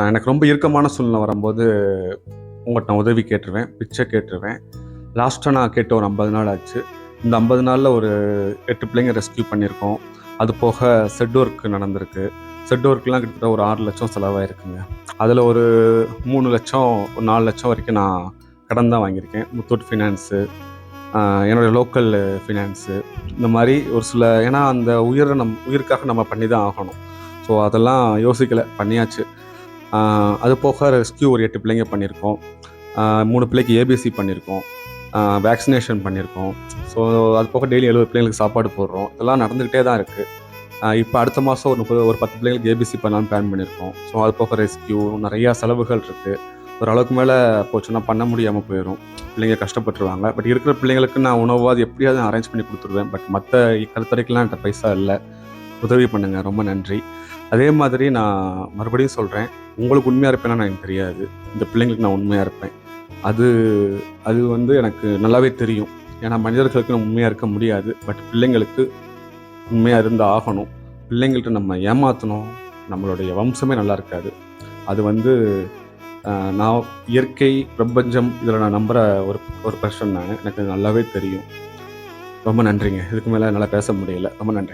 எனக்கு ரொம்ப இறுக்கமான சூழ்நிலை வரும்போது உங்கள்கிட்ட நான் உதவி கேட்டுருவேன் பிச்சை கேட்டுருவேன். லாஸ்ட்டாக நான் கேட்ட ஒரு ஐம்பது நாள் ஆச்சு. இந்த ஐம்பது நாளில் ஒரு எட்டு பிள்ளைங்க ரெஸ்கியூ பண்ணியிருக்கோம். அது போக செட் ஒர்க் நடந்திருக்கு. செட் ஒர்க்லாம் கிட்டத்தட்ட ஒரு ஆறு லட்சம் செலவாயிருக்குங்க. அதில் ஒரு மூணு லட்சம் ஒரு நாலு லட்சம் வரைக்கும் நான் கடன் தான் வாங்கியிருக்கேன். முத்தூட் ஃபினான்ஸு என்னோடய லோக்கல் ஃபினான்ஸு இந்த மாதிரி ஒரு சில ஏன்னா அந்த உயிரை நம் உயிருக்காக நம்ம பண்ணி தான் ஆகணும். ஸோ அதெல்லாம் யோசிக்கலை. பண்ணியாச்சு. அது போக ரெஸ்க்யூ ஒரு எட்டு பிள்ளைங்க பண்ணியிருக்கோம். மூணு பிள்ளைக்கு ஏபிசி பண்ணியிருக்கோம். வேக்சினேஷன் பண்ணியிருக்கோம். ஸோ அது போக டெய்லி எழுபது பிள்ளைங்களுக்கு சாப்பாடு போடுறோம். இதெல்லாம் நடந்துக்கிட்டே தான் இருக்குது இப்போ அடுத்த மாதம் ஒரு முப்பது ஒரு பத்து பிள்ளைங்களுக்கு ஏபிசி பண்ணலாம்னு பிளான் பண்ணியிருக்கோம். ஸோ அது போக ரெஸ்க்யூ நிறையா செலவுகள் இருக்குது ஓரளவுக்கு மேலே போச்சுன்னா பண்ண முடியாமல் போயிடும் பிள்ளைங்க கஷ்டப்பட்டுருவாங்க. பட் இருக்கிற பிள்ளைங்களுக்கு நான் உணவாது எப்படியாவது அரேஞ்ச் பண்ணி கொடுத்துருவேன். பட் மற்ற கருத்தரைக்கெல்லாம் என்கிட்ட பைசா இல்லை. உதவி பண்ணுங்கள் ரொம்ப நன்றி. அதே மாதிரி நான் மறுபடியும் சொல்கிறேன் உங்களுக்கு உண்மையாக இருப்பேன்னா நான் எனக்கு தெரியாது. இந்த பிள்ளைங்களுக்கு நான் உண்மையாக இருப்பேன். அது அது வந்து எனக்கு நல்லாவே தெரியும். ஏன்னா மனிதர்களுக்கு நம்ம உண்மையாக இருக்க முடியாது. பட் பிள்ளைங்களுக்கு உண்மையாக இருந்து ஆகணும். பிள்ளைங்கள்ட்ட நம்ம ஏமாற்றணும் நம்மளுடைய வம்சமே நல்லா இருக்காது. அது வந்து நான் இயற்கை பிரபஞ்சம் இதில் நான் நம்புகிற ஒரு ஒரு பர்சன் நான். எனக்கு நல்லாவே தெரியும். ரொம்ப நன்றிங்க. இதுக்கு மேலே என்னால் பேச முடியல. ரொம்ப நன்றி